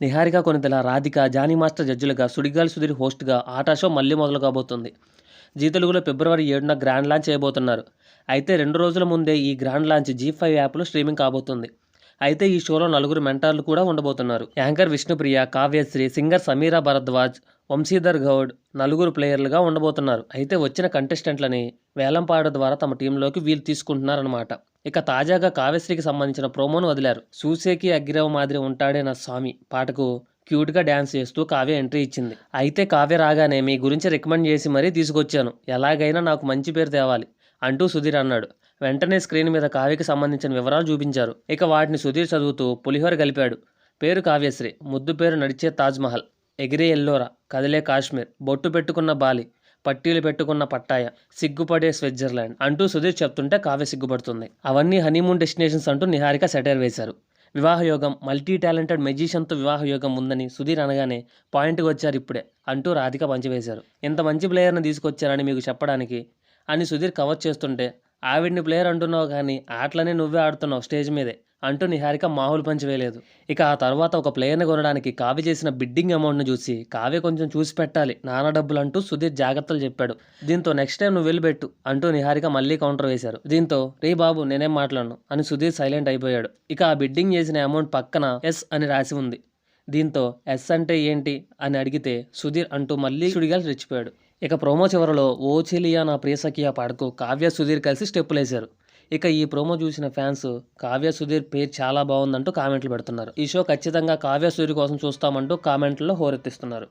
Niharika Konidela Radhika Jani master జడ్జిలుగా సుడిగాలి సుధీర్ హోస్ట్గా Aata show మళ్ళీ మొదలు కాబోతుంది. జీ తెలుగులో ఫిబ్రవరి ఏడున గ్రాండ్ లాంచ్ చేయబోతున్నారు. అయితే రెండు రోజుల ముందే ఈ గ్రాండ్ లాంచ్ జీ ఫైవ్ యాప్లో స్ట్రీమింగ్ కాబోతుంది. అయితే ఈ షోలో నలుగురు మెంటార్లు కూడా ఉండబోతున్నారు. యాంకర్ విష్ణుప్రియ కావ్యశ్రీ సింగర్ సమీరా భరద్వాజ్ వంశీధర్ గౌడ్ నలుగురు ప్లేయర్లుగా ఉండబోతున్నారు. అయితే వచ్చిన కంటెస్టెంట్లని వేలంపాడ ద్వారా తమ టీంలోకి వీళ్ళు తీసుకుంటున్నారన్నమాట. ఇక తాజాగా కావ్యశ్రీకి సంబంధించిన ప్రోమోను వదిలారు. సూసేకి అగ్గిరావు మాదిరి ఉంటాడే నా స్వామి? పాటకు క్యూట్గా డ్యాన్స్ చేస్తూ కావ్య ఎంట్రీ ఇచ్చింది. అయితే కావ్య రాగానే మీ గురించి రికమెండ్ చేసి మరీ తీసుకొచ్చాను. ఎలాగైనా నాకు మంచి పేరు తేవాలి అంటూ సుధీర్ అన్నాడు. వెంటనే స్క్రీన్ మీద కావ్యకి సంబంధించిన వివరాలు చూపించారు. ఇక వాటిని సుధీర్ చదువుతూ పులిహోర కలిపాడు పేరు కావ్యశ్రీ ముద్దు పేరు నడిచే తాజ్మహల్ ఎగిరే ఎల్లోరా కదిలే కాశ్మీర్ బొట్టు పెట్టుకున్న బాలి పట్టీలు పెట్టుకున్న పట్టాయ సిగ్గుపడే స్విట్జర్లాండ్ అంటూ సుధీర్ చెప్తుంటే కావ్య సిగ్గుపడుతుంది. అవన్నీ హనీమూన్ డెస్టినేషన్స్ అంటూ నిహారిక సెటైర్ వేశారు. వివాహయోగం మల్టీ టాలెంటెడ్ మెజిషియన్తో వివాహయోగం ఉందని సుధీర్ అనగానే పాయింట్కి వచ్చారు ఇప్పుడే అంటూ రాధిక పంచివేశారు. ఇంత మంచి ప్లేయర్ని తీసుకొచ్చారని మీకు చెప్పడానికి అని సుధీర్ కవర్ చేస్తుంటే ఆవిడ్ని ప్లేయర్ అంటున్నావు కానీ ఆటలనే నువ్వే ఆడుతున్నావు స్టేజ్ మీదే. అంటూ నిహారిక మామూలు పంచివేయలేదు ఇక ఆ తర్వాత ఒక ప్లేయర్ని కొనడానికి కావ్య చేసిన బిడ్డింగ్ అమౌంట్ను చూసి కావ్య కొంచెం చూసి పెట్టాలి నానా డబ్బులు అంటూ సుధీర్ జాగ్రత్తలు చెప్పాడు. దీంతో నెక్స్ట్ టైం నువ్వు వెళ్ళిపెట్టు అంటూ నిహారిక మళ్ళీ కౌంటర్ వేశారు. దీంతో రే బాబు నేనేం మాట్లాడను అని సుధీర్ సైలెంట్ అయిపోయాడు. ఇక ఆ బిడ్డింగ్ చేసిన అమౌంట్ పక్కన ఎస్ అని రాసి ఉంది. దీంతో ఎస్ అంటే ఏంటి? అని అడిగితే సుధీర్ అంటూ మళ్ళీ సుడిగా రెచ్చిపోయాడు. ఇక ప్రోమో చివరలో ఓ చెలియా నా ప్రియసఖియా పాడకు కావ్య సుధీర్ కలిసి స్టెప్పులు వేశారు ఇక ఈ ప్రోమో చూసిన ఫ్యాన్స్ కావ్య సుధీర్ పేరు చాలా బాగుందంటూ కామెంట్లు పెడుతున్నారు. ఈ షో ఖచ్చితంగా కావ్య సుధీర్ కోసం చూస్తామంటూ కామెంట్లలో హోరెత్తిస్తున్నారు.